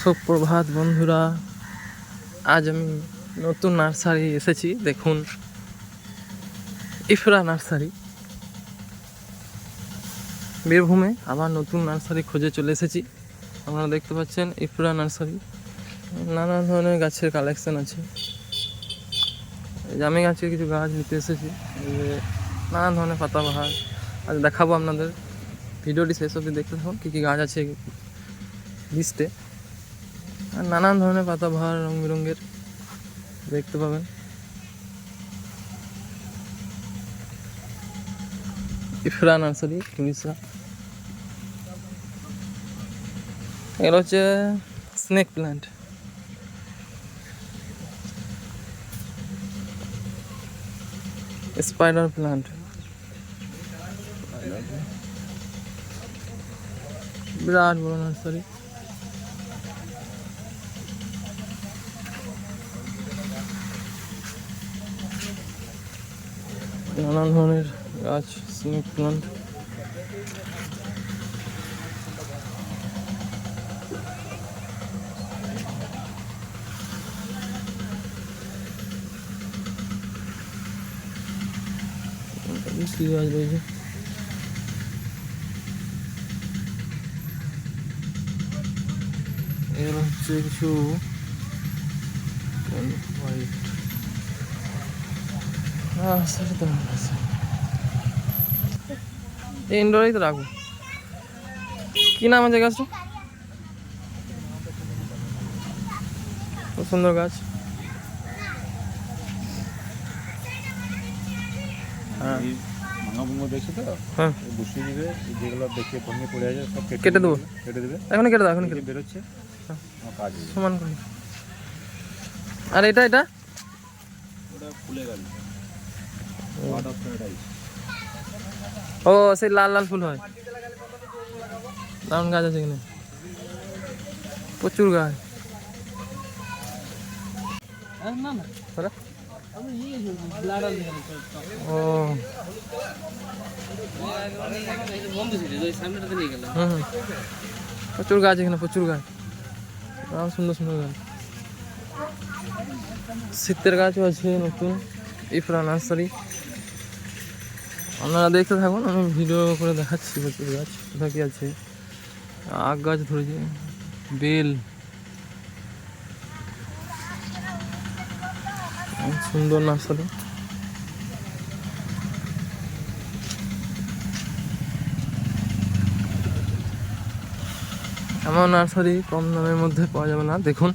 সুপ্রভাত বন্ধুরা, আজ আমি নতুন নার্সারি এসেছি, দেখুন। ইফরা নার্সারি। বীরভূমে আবার নতুন নার্সারি খুঁজে চলে এসেছি। আপনারা দেখতে পাচ্ছেন ইফরা নার্সারি। নানা ধরনের গাছের কালেকশন আছে। আমি গাছের কিছু গাছ নিতে এসেছি। নানান ধরনের পাতাবাহার আজ দেখাবো আপনাদের। ভিডিওটি শেষ অবধি দেখতে থাকুন, কী কী গাছ আছে লিস্টে আর নানান ধরনের পাতাবাহার রং বেরঙের দেখতে পাবেন। ইফরা নার্সারি উড়িষ্যা এগুলো হচ্ছে স্নেক প্ল্যান্ট স্পাইডার প্ল্যান্ট বিরাট বড় নার্সারি নানান ধরনের গাছ স্নেক প্লান্ট। গাছ রয়েছে? এর হচ্ছে কিছু হোয়াইট হ্যাঁ সেটা তো ভালো আছে ইনডোরেই তো রাখব কি নাম আছে গাছটা সুন্দর গাছ কেটে দেবো? কেটে দেবে এখনই কেটে দাও এখনই এই কেটে বেরোচ্ছে সমান করে আর এটা এটা ও, সেই লাল লাল ফুল হয়। দারুণ গাছ আছে এখানে। প্রচুর গাছ। প্রচুর গাছ এখানে, প্রচুর গাছ। সুন্দর সুন্দর গাছ। শীতের গাছও আছে নতুন। ইফরা নার্সারি। আপনারা দেখতে থাকুন, আমি ভিডিও করে দেখাচ্ছি প্রচুর গাছ, কোথায় কি আছে। আগ গাছ ধরেছে, বেল। সুন্দর নার্সারি। আমার নার্সারি কম দামের মধ্যে পাওয়া যাবে না, দেখুন।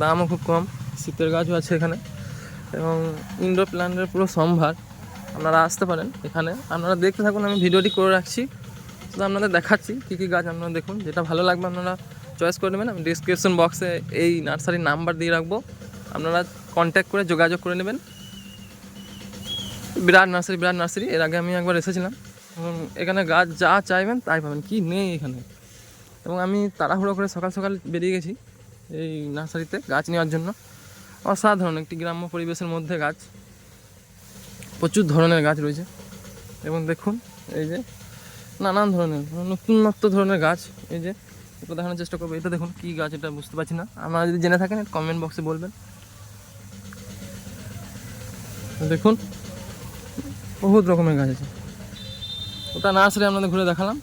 দামও খুব কম, শীতের গাছও আছে এখানে। এবং ইনডোর প্ল্যান্টের পুরো সম্ভার আপনারা আসতে পারেন এখানে। আপনারা দেখতে থাকুন, আমি ভিডিওটি করে রাখছি। শুধু আপনাদের দেখাচ্ছি কী কী গাছ আপনারা দেখুন। যেটা ভালো লাগবে আপনারা চয়েস করে নেবেন, আমি ডিসক্রিপশন বক্সে এই নার্সারির নাম্বার দিয়ে রাখব। আপনারা কন্ট্যাক্ট করে যোগাযোগ করে নেবেন। বিরাট নার্সারি বিরাট নার্সারি এর আগে আমি একবার এসেছিলাম। এবং এখানে গাছ যা চাইবেন তাই পাবেন, কি নেই এখানে। এবং আমি তাড়াহুড়ো করে সকাল সকাল বেরিয়ে গেছি এই নার্সারিতে গাছ নেওয়ার জন্য। অসাধারণ একটি গ্রাম্য পরিবেশের মধ্যে গাছ। প্রচুর ধরনের গাছ রয়েছে। এবং দেখুন, এই যে নানান ধরনের, নতুনত্ব ধরনের গাছ, এই যে একটু দেখানোর চেষ্টা করব। এটা দেখুন, কী গাছ এটা বুঝতে পারছি না। আপনারা যদি জেনে থাকেন কমেন্ট বক্সে বলবেন। দেখুন, বহুত রকমের গাছ আছে। ওটা নার্সারি আপনাদের ঘুরে দেখালাম।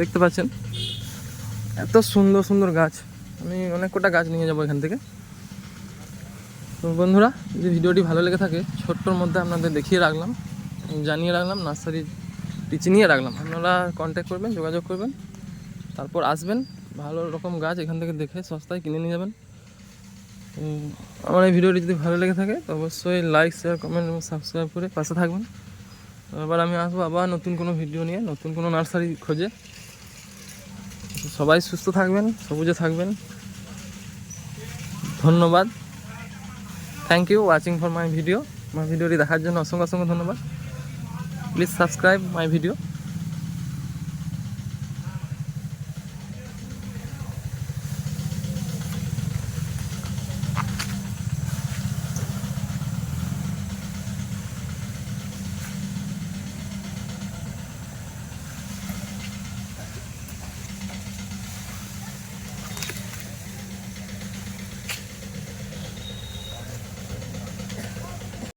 দেখতে পাচ্ছেন, এত সুন্দর সুন্দর গাছ। আমি অনেক কটা গাছ নিয়ে যাব এখান থেকে। বন্ধুরা, যদি ভিডিওটি ভালো লেগে থাকে, ছোট্টর মধ্যে আপনাদের দেখিয়ে রাখলাম, জানিয়ে রাখলাম নার্সারিটি চিনিয়ে রাখলাম। আপনারা কন্ট্যাক্ট করবেন, যোগাযোগ করবেন, তারপর আসবেন। ভালো রকম গাছ এখান থেকে দেখে সস্তায় কিনে নিয়ে যাবেন। আমার এই ভিডিওটি যদি ভালো লেগে থাকে, তো অবশ্যই লাইক শেয়ার কমেন্ট এবং সাবস্ক্রাইব করে পাশে থাকবেন। এবার আমি আসব আবার নতুন কোনো ভিডিও নিয়ে, নতুন কোনো নার্সারি খোঁজে। সবাই সুস্থ থাকবেন, সবুজে থাকবেন। ধন্যবাদ। Thank you watching for my video আমার ভিডিওটি দেখার জন্য অসংখ্য অসংখ্য ধন্যবাদ। Please subscribe my video